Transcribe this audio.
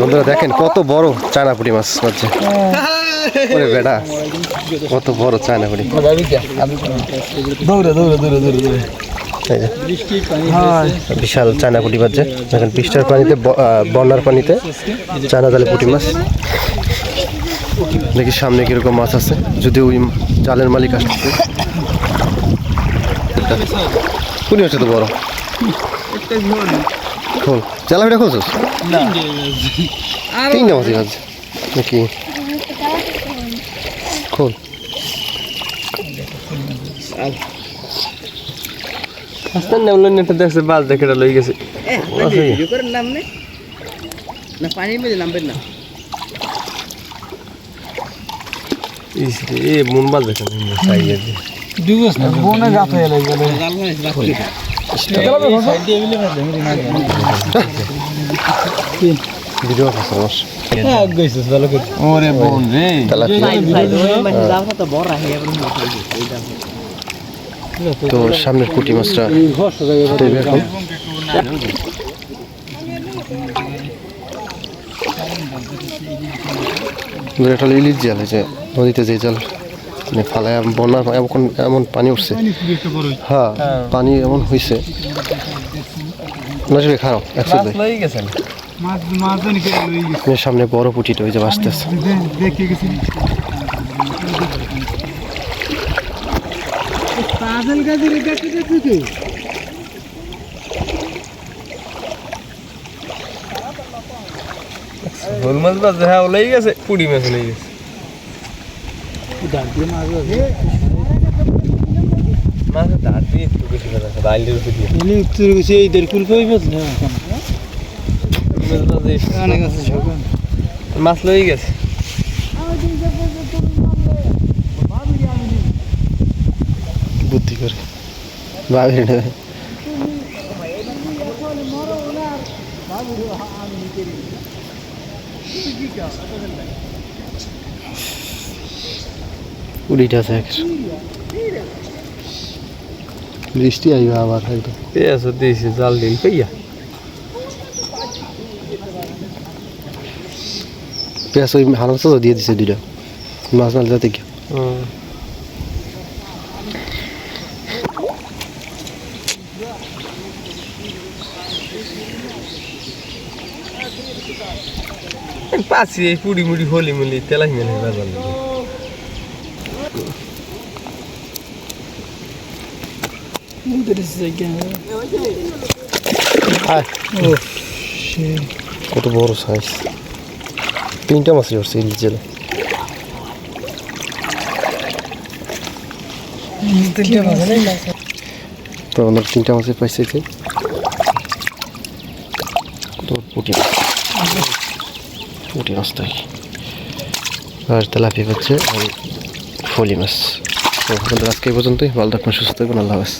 বন্ধুরা দেখেন কত বড় চায়না পুঁটি মাছ ওরে বেটা কত বড় চায়না পুঁটি দৌড়ে দৌড়ে দৌড়ে দৌড়ে। দৌড়ে বিশাল চায়না পুঁটি পাচ্ছে দেখেন পৃষ্ঠার পানিতে বন্যার পানিতে চায়না জালে পুঁটি মাছ। দেখি সামনে কীরকম মাছ আছে। যদি ওই জালের মালিক আসছে পুঁটি হচ্ছে তো বড়? খোল। চালাপিটা খুলছিস? তিনটা মাছই আছে। নাকি? খোল। হাসতেন না বললেন এটা দেখছে বাস দেখে এটা লই গেছে। ভিডিও করে নাম নে না পানির মধ্যে নামবেন না। এ মন বাস দেখে সাইয়ে দিয়ে জাল মানে বাকি ভিডিও আছে আমার ওরে বোন রে তেলাপিয়া জাল তো বড় সামনের পুঁটি মাছটা দেবে এখন এটা ইলিশ জাল যে নদীতে যে জাল মানে ফালায় বন্যা এমন এমন পানি উঠছে। হ্যাঁ পানি এমন হয়েছে নজরে খারাপ একশো সামনে বড় পুঁটিটা ওই যে বাঁচতেছে হোল মাছ বাস হ্যাঁ লই গেছে পুড়ি মাছ লই গেছে। মাছ দাঁত দিয়ে একটু বেশি কথা ডাইলের উপর দিয়ে মাছ বাস এই- মাছ লই গেছে। বুদ্ধি করে। ভাবি না। উড়িটা আছে একের। বৃষ্টি আইবা আবার একদম আছে দিয়েছে জাল দিন পেয়া পেঁয়াজ ওই হালকা তো দিয়ে দিছে দুইটা। মাছ মাছ যাতে কি? এই পুড়ি মুড়ি হলি মুলি তেলাই মেলে বাজার। আয় কত বড় সাইজ তিনটা মাছ ধরছে ইলিশ জেলে তো আমরা তিনটা মাছের পাইছে যে কত পুটি মাছ পুটি মাছ তাই আর তেলাপিয়া হচ্ছে আর ফলি মাছ। তো আজকে পর্যন্তই। ভালো থাকবেন সুস্থ থাকবেন আল্লাহ হাফেজ।